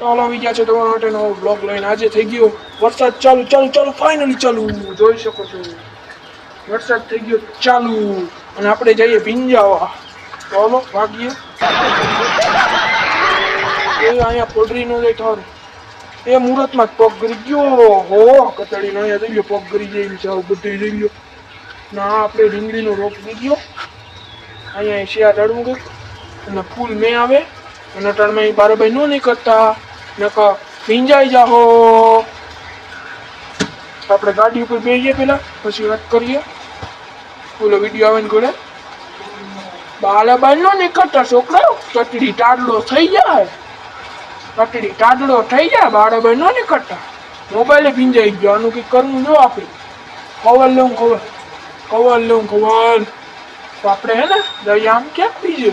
ચાલો આવી ગયા છે તમારા માટે નવો બ્લોગ લઈને. આજે થઈ ગયો વરસાદ ચાલુ ચાલુ ચાલુ ફાઇનલી ચાલુ. જોઈ શકો છો. વરસાદ થઈ ગયો ચાલુ. અને આપણે જઈએ ભીંજાવા. ચાલો ભાગીએ. એ અહીંયા પોલ્ટ્રીનો જે ઠાર એ મુહૂર્તમાં જ પગ ગરી ગયો. હો કતડીનો અહીંયા જઈ ગયો પગ ગરી જઈ જાવ બધું જઈ ગયો ના આપણે ડુંગળીનો રોપ ગઈ ગયો અહીંયા શિયા ચડવું ગયું. અને ફૂલ મેં આવે. અને ટણમાં બારોબાઈ નો નીકળતા. નકર ભીંજાઈ જાહો. આપણે ગાડી ઉપર બેસીએ પેલા, પછી વાત કરીએ. બોલો વીડિયો આવે ને ઘોડે બાલાબાઈ નો નીકળતા છોકરા ચટડી ટાડલો થઈ જાય. ચટડી ટાડલો થઈ જાય બાળાબાઈ નો નીકળતા મોબાઈલે ભીંજાઈ ગયો, આનું કંઈક કરવું જો આપણે કવર લઉં કવર કવર લઉં કવર તો આપણે હે ને આમ ક્યાંક બીજે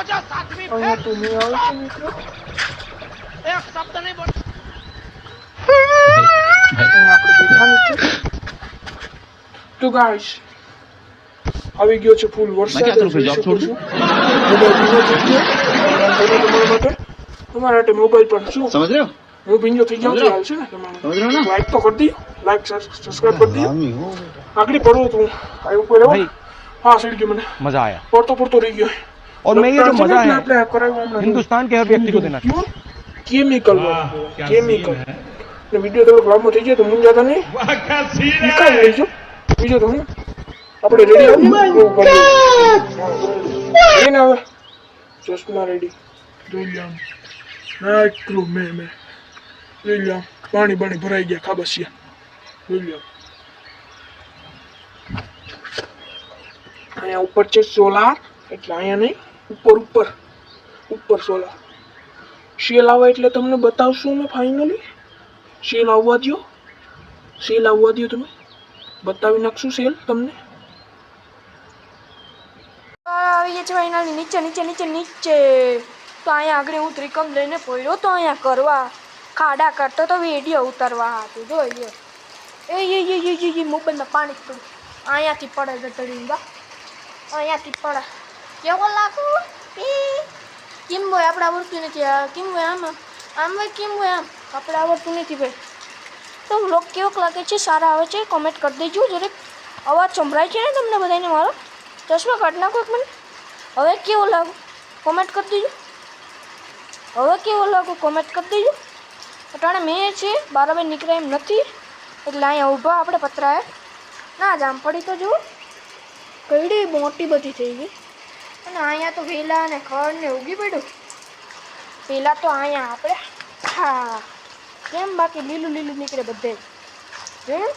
રોજા સાતમી ફેર. તમે આવો છો મિત્રો એક શબ્દ નહીં બોલ. તો ગાઈસ આવી ગયો છે ફૂલ વરસાદ. જોબ છોડશું તમારા માટે? મોબાઈલ પર શું હું ભીંજો થઈ ગયો હાલ છે. લાઈક તો કરી દી. લાઈક સબસ્ક્રાઇબ કરી દઈએ આગળ પડું તું. આવ્યું કોઈ હા સીડી મને. મજા આયા. પડતો પડતો રહી ગયો. और मैं ये जो ડોક્ટર છે मजा ને है એટલે આપણે કરાવ્યું હમણાં. हिंदुस्तान के हर व्यक्ति को देना क्यों केमिकल केमिकल ને વિડિયો થોડોક લાંબો થઈ જાય તો મુંજાતા નહીં નીકાળી લઈશું બીજો તો હું આપણે રેડી આવીએ એવું કરીએ એને હવે ચશ્મા રેડી જોઈ લો આમ નાઇટ ક્રૂ મે મે જોઈ લો આમ પાણી બાણી ભરાઈ ગયા ખાબસિયા જોઈ લો અહીંયા ઉપર છે સોલાર એટલે અહીંયા નહીં ઉપર ઉપર ઉપર સોલા. શેલ આવે એટલે તમને બતાવશું અમે ફાઇનલી શેલ આવવા દો શેલ આવવા દો તમે. બતાવી નાખશું સેલ તમને. આવી ગયા છે ફાઇનલી નીચે નીચે નીચે નીચે. તો અહીંયા આગળ હું ત્રિકમ લઈને પડ્યો તો અહીંયા કરવા. ખાડા કરતો તો વેડિયો ઉતારવા હતું જોઈ એ એ એ મોબાઈલમાં પાણી પડ્યું અહીંયાથી પડે ગટડી અહીંયાથી પડે કેવો લાગુ? ઈ કેમ હોય આપણે આવડતું નથી કેમ હોય આમ આમ હોય કેમ હોય આમ. આપણે આવડતું નથી ભાઈ. તો વ્લોગ કેવોક લાગે છે, સારા આવે છે કોમેન્ટ કરી દેજો. જરાક અવાજ સંભળાય છે ને તમને બધાને મારો? ચશ્મા કાઢી નાખો એક મને હવે કેવો લાગુ? કોમેન્ટ કરી દેજો. હવે કેવો લાગુ? કોમેન્ટ કરી દેજો. અટાણે મેં છે બારાબાઈ નીકળ્યા એમ નથી. એટલે અહીંયા ઊભા આપણે પતરાએ ના, જામ પડી તો જુઓ. કઈડી મોટી બધી થઈ ગઈ. અને અહીંયા તો વેલા અને ખડ ને ઉગી પડ્યું. પેલા તો અહીંયા આપણે, હા, કેમ બાકી લીલું લીલું નીકળે બધે? જોયું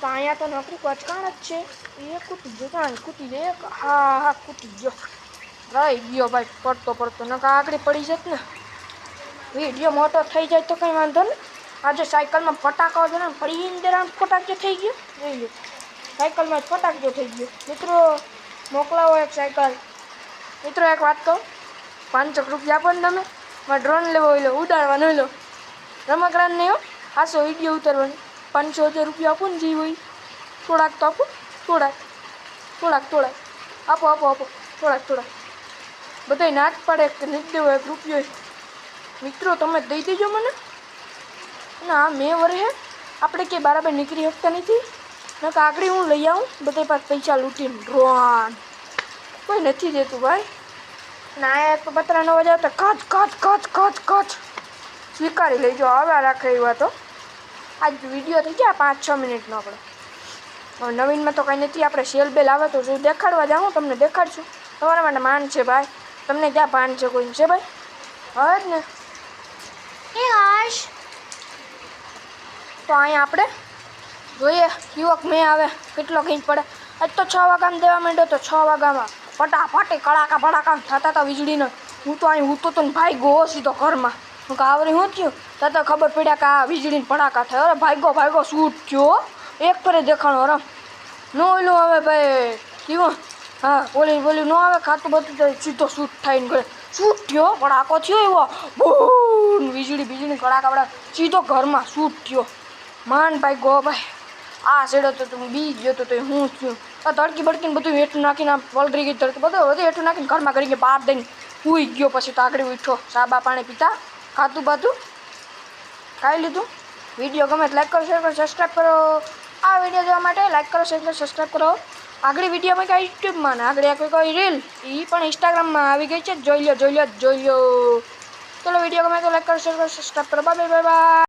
તો અહીંયા તો નોકરી કચકાણ જ છે. એ કૂટી ગયો કાંઈ કૂટી ગયો હા હા, કૂટી ગયો. રહી ગયો ભાઈ, પડતો પડતો નકા આગળ પડી જત ને. વીડિયો મોટો થઈ જાય તો કંઈ વાંધો ને આજે સાયકલમાં ફટાકા છે ને, ફરી અંદર ફટાકજો થઈ ગયો. જોઈ લો સાયકલમાં ફટાકજો થઈ ગયો. મિત્રો મોકલાવો એક સાયકલ મિત્રો, એક વાત કહું? પાંચસો રૂપિયા આપો ને તમે. મારે ડ્રોન લેવો હોય લો, ઉડાડવાનો હોય લો. રમકડા નહીં હાસો વીડિયો ઉતારવાની. પાંચસો હજાર રૂપિયા આપો ને જે હોય. થોડાક તો આપો. થોડાક. થોડાક થોડાક. આપો આપો આપો. થોડાક થોડાક. બધાય નાચ પાડે કે નથી દેવો એક રૂપિયો. મિત્રો, તમે દઈ દેજો મને. ના મેં વરે આપણે કે બરાબર નીકળી શકતા નથી. ને કાકડી હું લઈ આવું. બધે પાસે પૈસા લૂંટીને ડ્રોન કોઈ નથી દેતું ભાઈ. ના એક પતરા નવા જાવ તો કચ કચ કચ કચ કચ. સ્વીકારી લેજો હવે રાખે એવા તો. આજ વીડિયો થઈ ગયા પાંચ છ મિનિટનો આપણે. હવે નવીનમાં તો કાંઈ નથી આપણે સેલ બેલ આવે તો જો દેખાડવા જાઉં તમને દેખાડશું. તમારા માટે માન છે ભાઈ. તમને ક્યાં ભાન છે કોઈ છે ભાઈ? હવે જ ને. તો અહીંયા આપણે જોઈએ, યુવક મેં આવે કેટલો ખીંચ પડે. આજ તો છ વાગ્યામાં દેવા માંડ્યો તો છ વાગ્યામાં. ફટાફટી કડાકા ભડાકા થતા હતા વીજળીનો. હું તો અહીં હું તો ને ભાઈ ગો સીધો ઘરમાં. હું કાવરી શું થયું? ત્યાં ખબર પડ્યા કે આ વીજળી પડાકા થયો. અરે ભાગ્યો ભાગ્યો શૂટ થયો? એક ફરે દેખાણો રમ નો ઓલું આવે ભાઈ, કેવું? હા, ઓલી બોલી નો આવે, ખાતું બધું સીધો શૂટ થઈને ગયો શૂટ થયો? પડાકો થયો એવો? બૂન વીજળી વીજળી કડાકા બડા સીધો ઘરમાં શૂટ થયો. માન ભાઈ ગો ભાઈ. આ સેડો તો તું બી ગયો તો હું થયું આ તડકી બડકીને બધું હેઠું નાખીને પલરી ગઈ તડકી. બધું બધું હેઠું નાખીને ઘરમાં કરી ગયા બહાર દઈને સુઈ ગયો પછી તો આગળ ઉઠ્યો. સાબા પાણી પીતા ખાતું બાતું ખાઈ લીધું. વીડિયો ગમે લાઈક કરો, શેર કરો સબસ્ક્રાઈબ કરો. આ વીડિયો જોવા માટે લાઈક કરો, શેર કરો સબસ્ક્રાઈબ કરો. આગળ વિડીયોમાં કાંઈ યુટ્યુબમાં ને આગળ કોઈ કોઈ રીલ એ પણ ઇન્સ્ટાગ્રામમાં આવી ગઈ છે. જોઈ લો જોઈ લો જોઈ લો ચલો વીડિયો ગમે તો લાઈક કરો, શેર કરો સબસ્ક્રાઈબ કરો. Bye bye bye